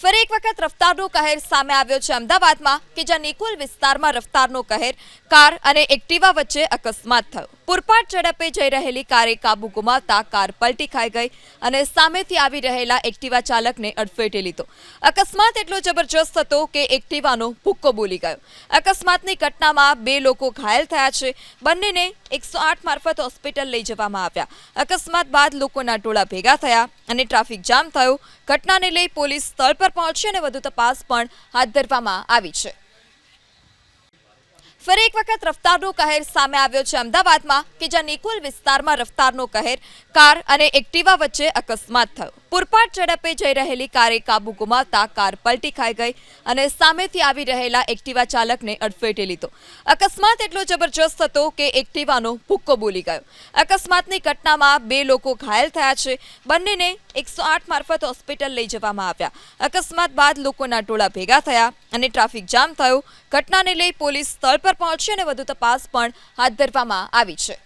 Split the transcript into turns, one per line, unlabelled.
ફરી એક વખત રફતારનો કહેર સામે આવ્યો છે અમદાવાદમાં કે જ્યાં નિકુલ વિસ્તારમાં રફતારનો કહેર, કાર અને એક્ટિવા વચ્ચે અકસ્માત થયો. પૂરપાટ ઝડપે જઈ રહેલી કારે કાબુ ગુમાવતા કાર પલટી ખાઈ ગઈ અને સામેથી આવી રહેલા એક્ટિવા ચાલકને અડફેટે લીધો. અકસ્માત એટલો જબરજસ્ત હતો કે એક્ટિવાનો ભૂક્કો બોલી ગયો. અકસ્માતની ઘટનામાં બે લોકો ઘાયલ થયા છે. બંનેને એકસો મારફત હોસ્પિટલ લઈ જવામાં આવ્યા. અકસ્માત બાદ લોકોના ટોળા ભેગા થયા. અને ટ્રાફિક જામ થયો. ઘટનાને લઈ પોલીસ સ્થળ પર પહોંચી અને વધુ તપાસ પણ હાથ ધરવામાં આવી છે. ફરી એક વખત રફતારનો કહેર સામે આવ્યો છે અમદાવાદમાં, કે જ્યાં નિકુલ વિસ્તારમાં રફતારનો કહેર, કાર અને એક્ટિવા વચ્ચે અકસ્માત થયો. પૂરપાટ ઝડપે જઈ રહેલી કારે કાબુ ગુમાવતા કાર પલટી ખાઈ ગઈ અને સામેથી આવી રહેલા એક્ટિવા ચાલકને અડફેટે લીધો. અકસ્માત એટલો જબરજસ્ત હતો કે એક્ટિવાનો ભૂક્કો બોલી ગયો. અકસ્માતની ઘટનામાં બે લોકો ઘાયલ થયા છે. બંનેને એકસો આઠ મારફત હોસ્પિટલ લઈ જવામાં આવ્યા. અકસ્માત બાદ લોકોના ટોળા ભેગા થયા અને ટ્રાફિક જામ થયો. ઘટનાને લઈ પોલીસ સ્થળ પર પહોંચી અને વધુ તપાસ પણ હાથ ધરવામાં આવી છે.